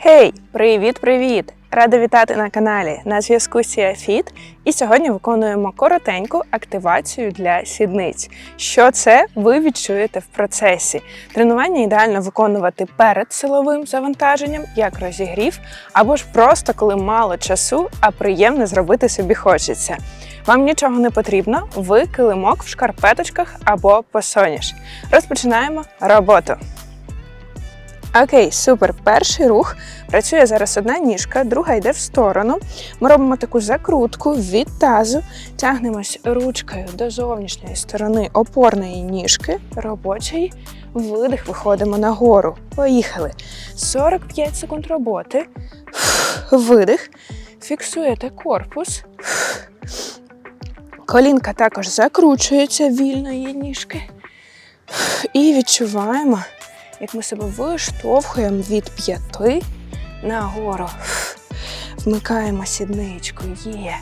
Гей, привіт-привіт! Рада вітати на каналі. На зв'язку Сіафіт. І сьогодні виконуємо коротеньку активацію для сідниць. Що це, ви відчуєте в процесі. Тренування ідеально виконувати перед силовим завантаженням, як розігрів, або ж просто коли мало часу, а приємно зробити собі хочеться. Вам нічого не потрібно, ви килимок в шкарпеточках або посоніж. Розпочинаємо роботу. Окей, супер. Перший рух працює зараз одна ніжка, друга йде в сторону. Ми робимо таку закрутку від тазу, тягнемось ручкою до зовнішньої сторони опорної ніжки, робочої. Видих, виходимо нагору. Поїхали. 45 секунд роботи. Видих. Фіксуєте корпус. Колінка також закручується вільної ніжки. І відчуваємо як ми себе виштовхуємо від п'яти нагору. Вмикаємо сідничку. Є.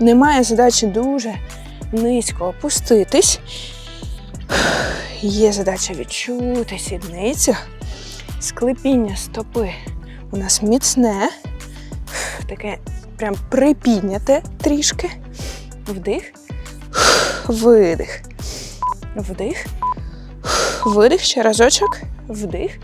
Немає задачі дуже низько опуститись. Є задача відчути сідницю. Склепіння стопи у нас міцне, таке прям припідняте трішки. Вдих, видих. Вдих. Видих, ще разочок. Вдих.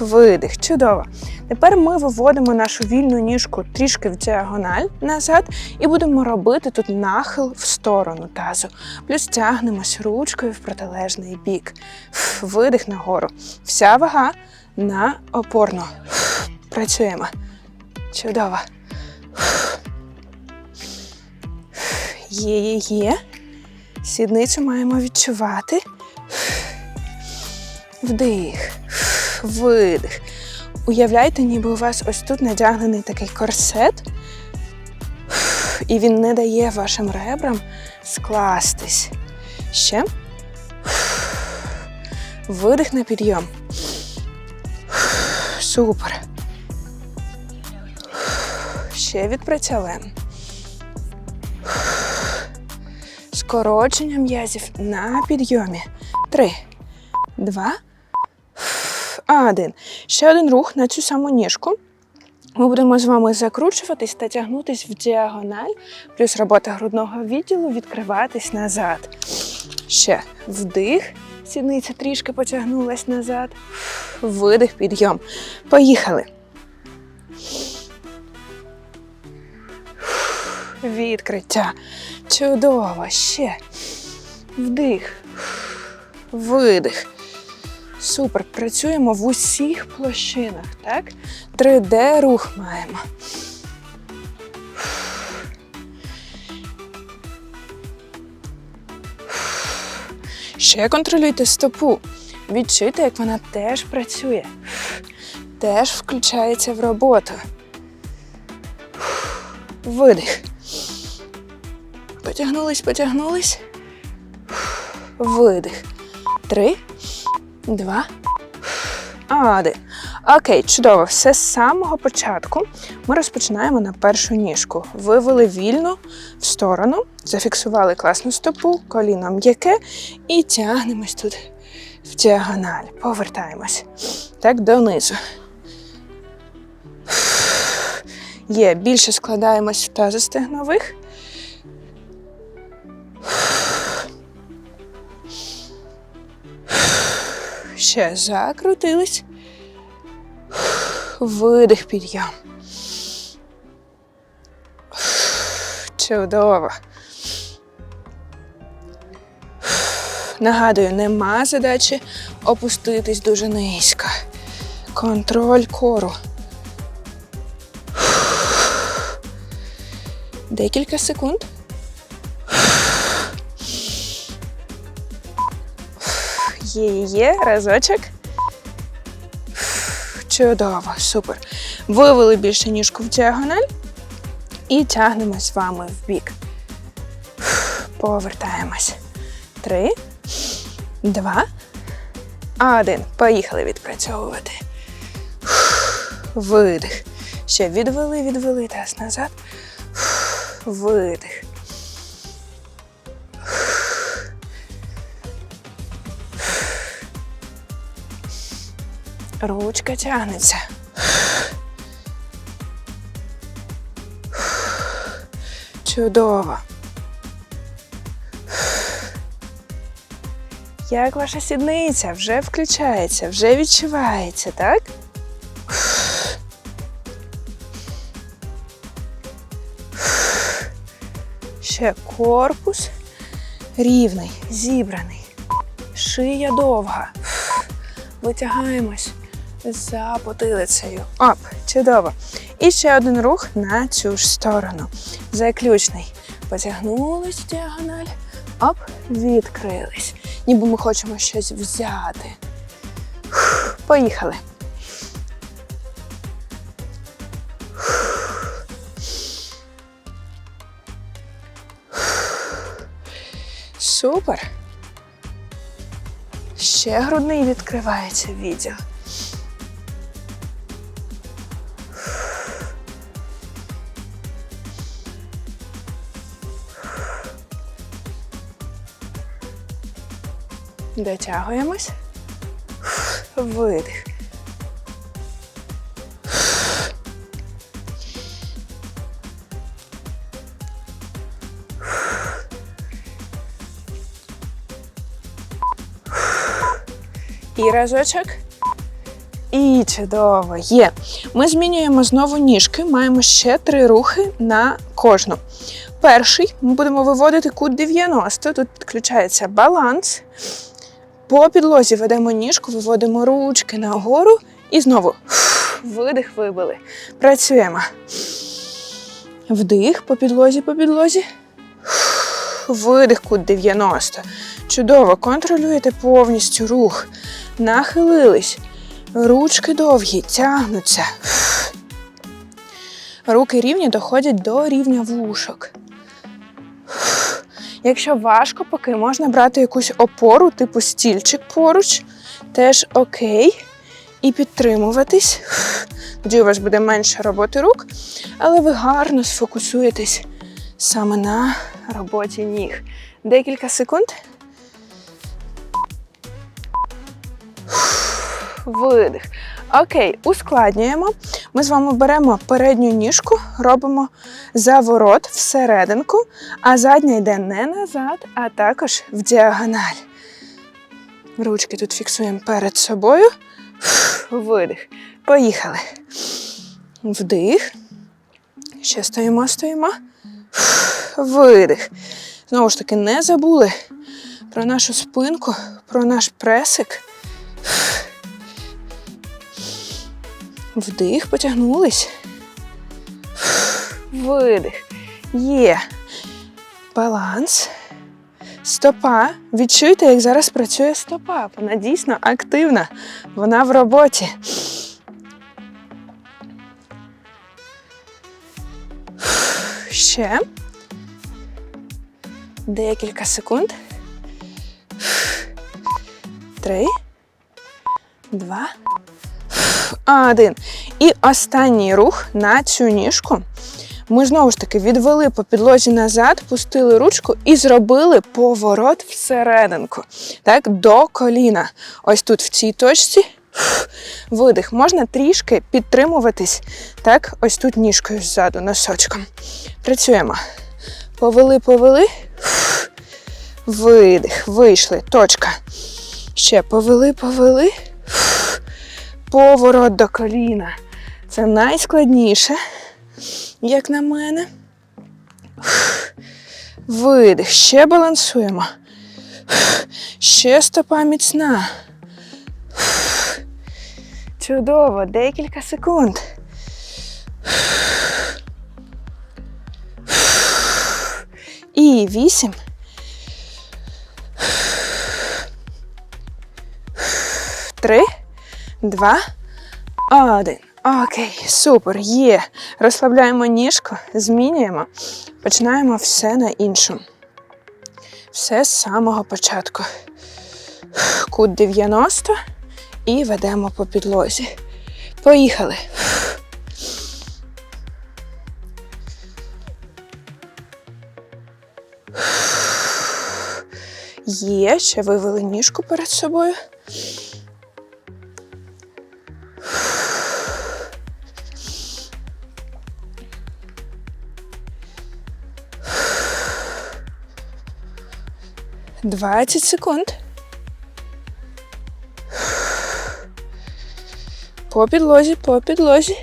Видих. Чудово. Тепер ми виводимо нашу вільну ніжку трішки в діагональ назад і будемо робити тут нахил в сторону тазу. Плюс тягнемось ручкою в протилежний бік. Видих нагору. Вся вага на опорну. Працюємо. Чудово. Є, є, є. Сідницю маємо відчувати. Вдих, видих. Уявляйте, ніби у вас ось тут надягнений такий корсет, і він не дає вашим ребрам скластись. Ще. Видих на підйом. Супер. Ще відпрацьовуємо. Скорочення м'язів на підйомі. Три, два, один. Ще один рух на цю саму ніжку. Ми будемо з вами закручуватись та тягнутись в діагональ, плюс робота грудного відділу, відкриватись назад. Ще вдих, сідниця трішки потягнулась назад. Видих, підйом. Поїхали. Відкриття. Чудово. Ще. Вдих. Видих. Супер. Працюємо в усіх площинах, так? 3D рух маємо. Ще контролюйте стопу. Відчуйте, як вона теж працює, теж включається в роботу. Видих. Потягнулись, потягнулись. Видих. Три, два, один. Окей, чудово. Все з самого початку ми розпочинаємо на першу ніжку. Вивели вільно в сторону, зафіксували класну стопу, коліно м'яке і тягнемось тут в діагональ. Повертаємось. Так, донизу. Є, більше складаємось в тазостегнових. Ще закрутились. Видих підйом. Чудово. Нагадую, нема задачі опуститись дуже низько. Контроль кору. Декілька секунд. Є, разочок. Чудово, супер. Вивели більше ніжку в діагональ і тягнемо з вами в бік. Повертаємось. Три, два, один. Поїхали відпрацьовувати. Видих. Ще відвели, відвели таз назад. Видих. Ручка тягнеться. Чудово. Як ваша сідниця вже включається, вже відчувається, так? Ще корпус рівний, зібраний. Шия довга. Витягаємось за потилицею. Оп, чудово. І ще один рух на цю ж сторону. Заключний. Потягнулись в діагональ. Оп, відкрились. Ніби ми хочемо щось взяти. Фух, Поїхали. Супер. Ще грудний відкривається відділ. Дотягуємось. Видих. І разочок. І чудово, є. Ми змінюємо знову ніжки, маємо ще три рухи на кожну. Перший ми будемо виводити кут 90. Тут підключається баланс. По підлозі ведемо ніжку, виводимо ручки нагору і знову видих вибили. Працюємо. Вдих по підлозі, по підлозі. Видих кут 90. Чудово, контролюєте повністю рух. Нахилились. Ручки довгі, тягнуться. Руки рівні доходять до рівня вушок. Якщо важко, поки можна брати якусь опору, типу стільчик поруч, теж окей. І підтримуватись. Тоді у вас буде менше роботи рук, але ви гарно сфокусуєтесь саме на роботі ніг. Декілька секунд. Видих. Окей, ускладнюємо. Ми з вами беремо передню ніжку, робимо заворот всерединку, а задня йде не назад, а також в діагональ. Ручки тут фіксуємо перед собою. Видих. Поїхали. Вдих. Ще стоїмо, стоїмо. Видих. Знову ж таки, не забули про нашу спинку, про наш пресик. Вдих, потягнулись. Видих. Є. Баланс. Стопа. Відчуйте, як зараз працює стопа. Вона дійсно активна. Вона в роботі. Ще. Декілька секунд. Три. Два. Один. І останній рух на цю ніжку. Ми знову ж таки відвели по підлозі назад, пустили ручку і зробили поворот всерединку. Так, до коліна. Ось тут, в цій точці. Видих. Можна трішки підтримуватись. Так, ось тут ніжкою ззаду, носочком. Працюємо. Повели, повели. Видих. Вийшли. Точка. Ще повели, повели. Поворот до коліна. Це найскладніше, як на мене. Видих. Ще балансуємо. Ще стопа міцна. Чудово, декілька секунд. І вісім. Три, два, один. Окей, супер, є. Розслабляємо ніжку, змінюємо. Починаємо все на іншу. Все з самого початку. Кут 90 і ведемо по підлозі. Поїхали. Є, ще вивели ніжку перед собою. 20 секунд. По підлозі, по підлозі.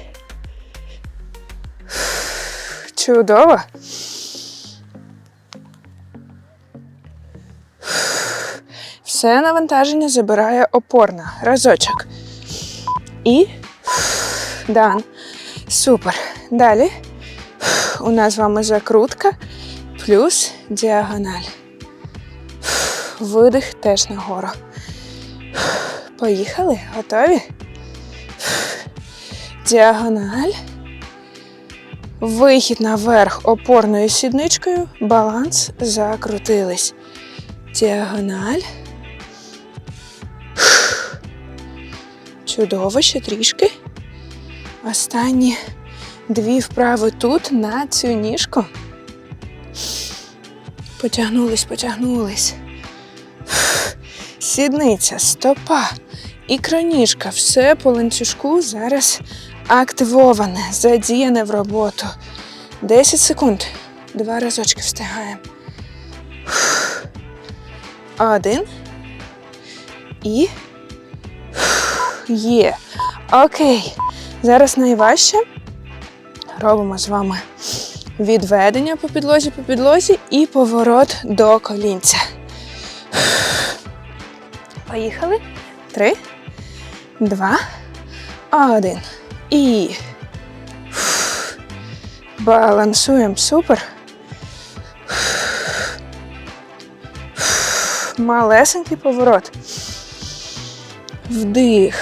Чудово. Все навантаження забирає опорна. Разочок. І дан. Супер. Далі у нас з вами закрутка плюс діагональ. Видих теж нагору. Поїхали. Готові? Діагональ. Вихід наверх опорною сідничкою. Баланс закрутились. Діагональ. Чудово, ще трішки. Останні дві вправи тут на цю ніжку. Потягнулись, потягнулись. Сідниця, стопа, ікроніжка, все по ланцюжку зараз активоване, задіяне в роботу. 10 секунд. Два разочки встигаємо. Один. І. Є. Окей. Зараз найважче. Робимо з вами відведення по підлозі по підлозі і поворот до колінця. Поїхали. Три, два, один. І. Балансуємо. Супер. Малесенький поворот. Вдих.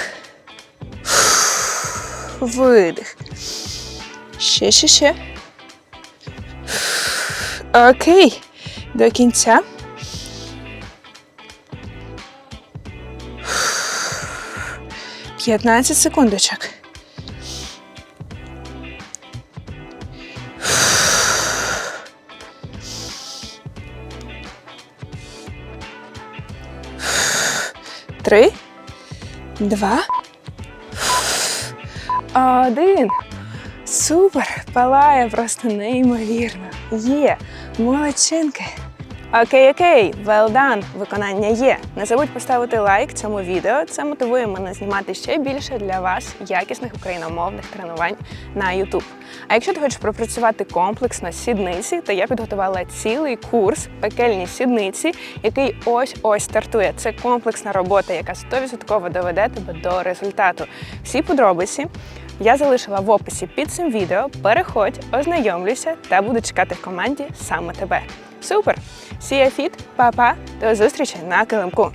Видих. Ще, ще, ще. Окей. До кінця. П'ятнадцять секундочок. Три, два, один. Супер! Палає просто неймовірно. Є, молодчинки. Окей, окей, well done, виконання є. Не забудь поставити лайк цьому відео. Це мотивує мене знімати ще більше для вас якісних україномовних тренувань на YouTube. А якщо ти хочеш пропрацювати комплексно сідниці, то я підготувала цілий курс пекельні сідниці, який ось ось стартує. Це комплексна робота, яка 100% доведе тебе до результату. Всі подробиці я залишила в описі під цим відео. Переходь, ознайомлюся та буду чекати в команді саме тебе. Супер! Сія фіт, па-па, до зустрічі на килимку!